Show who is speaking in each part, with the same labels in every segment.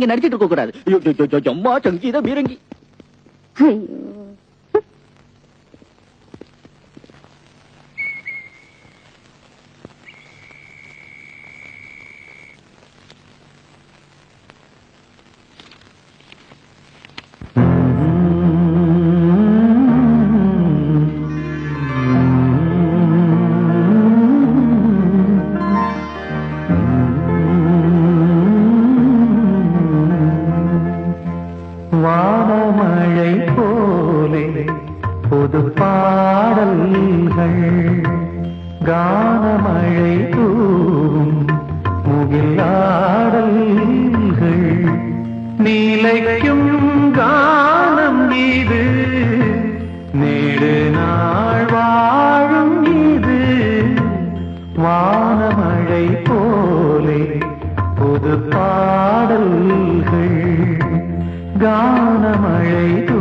Speaker 1: இங்க நடிச்சிட்டு இருக்க கூடாது. ஐயோ, அம்மா சங்கீத பீரங்கி.
Speaker 2: ஐயோ.
Speaker 3: பாடல்கள் கானமழை தூவும் முகிலாடல்கள் நீலைக்கும் கானம் மீது நெடு நாள் வாழும் இது வானமழை போலே புது பாடல்கள் கானமழை தூ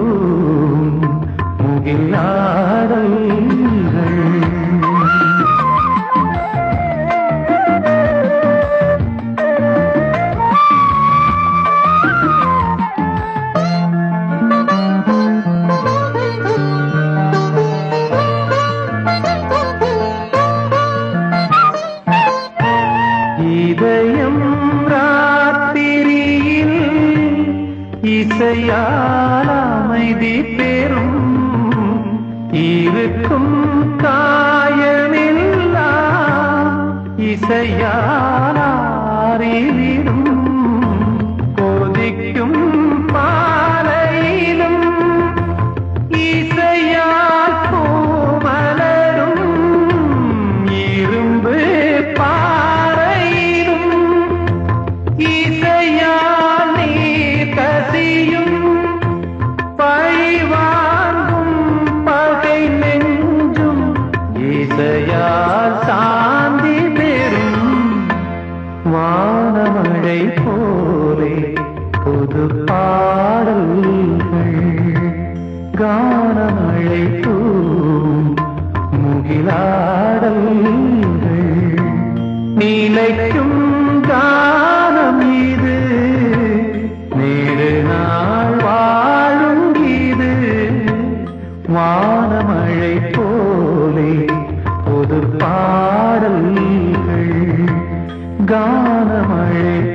Speaker 3: இசையால் அமைதி பெறும். இருக்கும் காயமில்லா. இசையால் ஆறிவிடும் பாடல் கானமழை தூம் முகிலாடல்கள். நீலைக்கும் கானம் இது நேரு நாள் வாழும் இது. வானமழை போலே புது கானமழை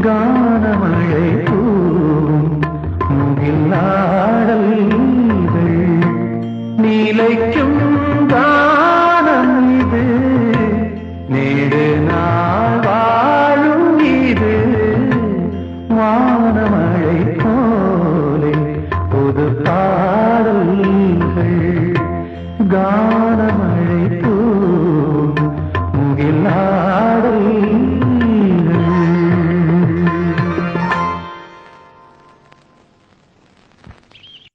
Speaker 3: கானமழை தூவும் முகிலாடல்கள்